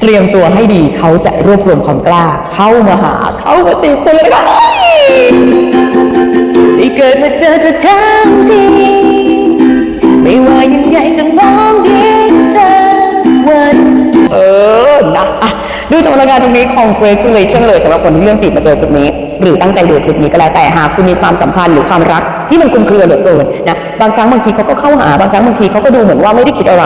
เตรียมตัวให้ดีเขาจะรวบรวมความกล้า เข้ามาหา เข้ามาจีบคุณเลยนะคะได้เกิดมาเจอเธอทั้งทีไม่ว่ายังไงจะมองดีเธอวันเออนะอะดูจากพลังงานตรงนี้ congratulation เลยสำหรับคนที่เลื่อกจีบมาเจอคลิปนี้ หรือตั้งใจดูคลิปนี้ก็แล้วแต่หากคุณมีความสัมพันธ์หรือความรักที่มันคลุมเครือเหลือเกินนะบางครั้งบางทีเขาก็เข้าหาบางครั้งบางทีเขาก็ดูเหมือนว่าไม่ได้คิดอะไร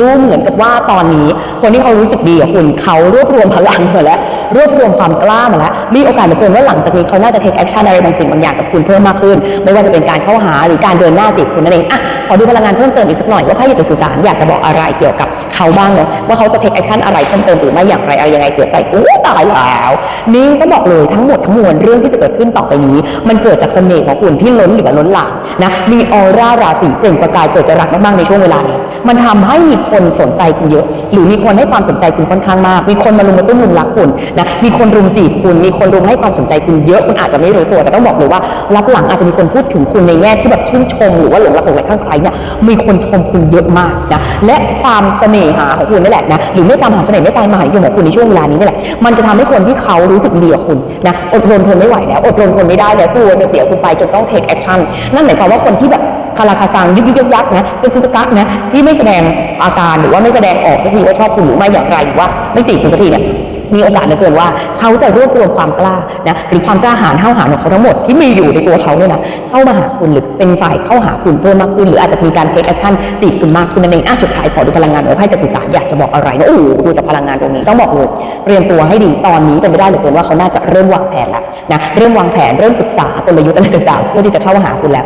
ดูเหมือนกับว่าตอนนี้ คนที่เขารู้สึกดีกับคุณเขารวบรวมพลังมาแล้ว รวบรวมความกล้ามาแล้ว มีโอกาสเหลือเกินว่าหลังจากนี้เขาน่าจะ take action อะไรบางสิ่งบางอย่างกับคุณเพิ่มมากขึ้น ไม่ว่าจะเป็นการเข้าหาหรือการเดินหน้าจีบคุณนั่นเองอะขอดูพลังงานเพิ่มเติมอีกสักหน่อยว่าไพ่อยากจะสื่อสารอยากจะบอกอะไรเกี่ยวกับ เขาบ้างเนาะว่าเขาจะ take action อะไรเพิ่มเติมหรือไม่อย่างไรอะไรยังไงเสียไปโอ้ตายแล้วนี่ต้องบอกเลยทั้งหมดทั้งมวลเรื่องที่จะเกิดขึ้นต่อไปนี้ มันเกิดจากเสน่ห์ของคุณที่ล้นเหลือล้นหลามนะมีออร่าราศีเปล่งประกายเจิดจรัสมากๆในช่วงเวลานี้ มันทำให้มีคนสนใจคุณเยอะ หรือมีคนให้ความสนใจคุณค่อนข้างมาก มีคนมารุมมาตุ้มรุมรักคุณนะมีคนรุมจีบคุณมีคนรุมให้ความสนใจคุณเยอะคุณอาจจะไม่รู้ตัวแต่ต้องบอกเลยว่ารับหลังอาจจะมีคนพูดถึงคุณในแง่ที่แบบชื่นชม หรือว่าหลงรักหลงไหลข้างใครเนี่ยมีคนชมคุณเยอะมากนะและความเสน่หหาของคุณนี่แหละนะหรือไม่ตามหาเสน่ห์ไม่ตามาหานิยมของคุณในช่วงเวลานี้นี่แหละมันจะทำให้คนที่เขารู้สึกดีกับคุณนะอดรนทนไม่ไหวแล้วอดรนทนไม่ได้แล้วกลัวจะเสียคุณไปจนต้องเทคแอคชั่นนั่นหมายความว่าคนที่แบบคาราคาซังยึกยึกยักยักนะกึกกึกกักนะที่ไม่แสดงอาการหรือว่าไม่แสดงออกสักทีว่าชอบคุณหรือไม่อย่างไรหรือว่าไม่จีบคุณสักทีเนี่ย มีโอกาสเหลือเกินว่าเขาจะรวบรวมความกล้านะหรือความกล้าหาญห้าหาญของเขาทั้งหมดที่มีอยู่ในตัวเขาเนี่ยนะเข้ามาหาคุณหรือเป็นฝ่ายเข้าหาคุณเพิ่มมากขึ้น หรืออาจจะมีการ take action จีบคุณมากขึ้นนั่นเองอะสุดท้ายขอดูพลังงานว่าไพ่จะสื่อสารอยากจะบอกอะไรนะโอ้โหดูจากพลังงานตรงนี้ต้องบอกเลยเตรียมตัวให้ดีตอนนี้เป็นไปได้เหลือเกินว่าเขาน่าจะเริ่มวางแผนแล้วนะเริ่มวางแผนเริ่มศึกษากลยุทธ์อะไรต่างๆเพื่อที่จะเข้าหาคุณแล้ว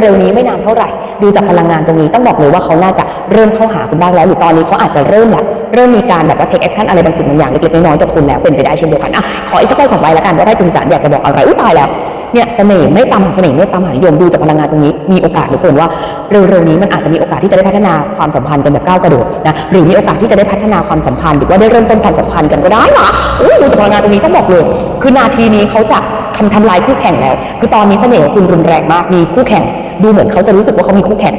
เร็วๆนี้ไม่นานเท่าไหร่ ดูจากพลังงานตรงนี้ต้องบอกเลยว่าเขาน่าจะเริ่มเข้าหาคุณบ้างแล้วหรือตอนนี้เขาอาจจะเริ่มละเริ่มมีการแบบว่า take action อะไรบางสิ่งบางอย่างเล็กๆน้อยๆกับคุณแล้วเป็นไปได้เช่นเดียวกันอะขออีกสักใบสองใบแล้วกันว่าได้จะสื่อสารอยากจะบอกอะไรอุ้ยตายแล้วเนี่ยเสน่ห์ไม่ตามหาเสน่ห์ไม่ตามหานิยมดูจากพลังงานตรงนี้มีโอกาสหลือเกินว่าเร็วๆนี้มันอาจจะมีโอกาสที่จะได้พัฒนาความสัมพันธ์กันแบบก้าวกระโดดนะหรือมีโอกาสที่จะได้พัฒนาความสัมพันธ์หรือว่าได้เริ่มต้นความสัมพันธ์กันก็ได้นะอุ้ดูจากพลังงานตรงนี้ต้องบอกเลย คือนาทีนี้เขาจะทำทำลายคู่แข่งแล้ว คือตอนนี้เสน่ห์ของคุณรุนแรงมากมีคู่แข่ง ดูเหมือนเขาจะรู้สึกว่าเขามีคู่แข่ง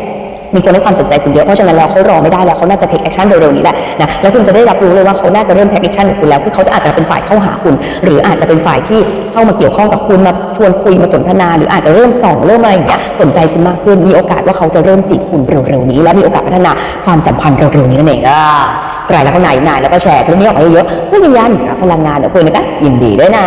มีคนให้ความสนใจคุณเยอะ เพราะฉะนั้นแล้วเขารอไม่ได้แล้วเขาน่าจะ take action เร็วๆนี้แหละนะแล้วคุณจะได้รับรู้เลยว่าเขาน่าจะเริ่ม take action กับคุณแล้วคือเขาจะอาจจะเป็นฝ่ายเข้าหาคุณ หรืออาจจะเป็นฝ่ายที่เข้ามาเกี่ยวข้องกับคุณมาชวนคุยมาสนทนา หรืออาจจะเริ่มส่องเริ่มอะไรอย่างเงี้ยสนใจคุณมากขึ้นมีโอกาสว่าเขาจะเริ่มจีบคุณเร็วๆนี้ และมีโอกาสพัฒนาความสัมพันธ์เร็วๆนี้นั่นเองอ่าใครแล้วก็ไหนไหนแล้วก็แชร์เรื่องนี้ออกมาเยอะๆเพื่อยืนยันรับพลังงานของคุณนะคะยินดีด้วยนะ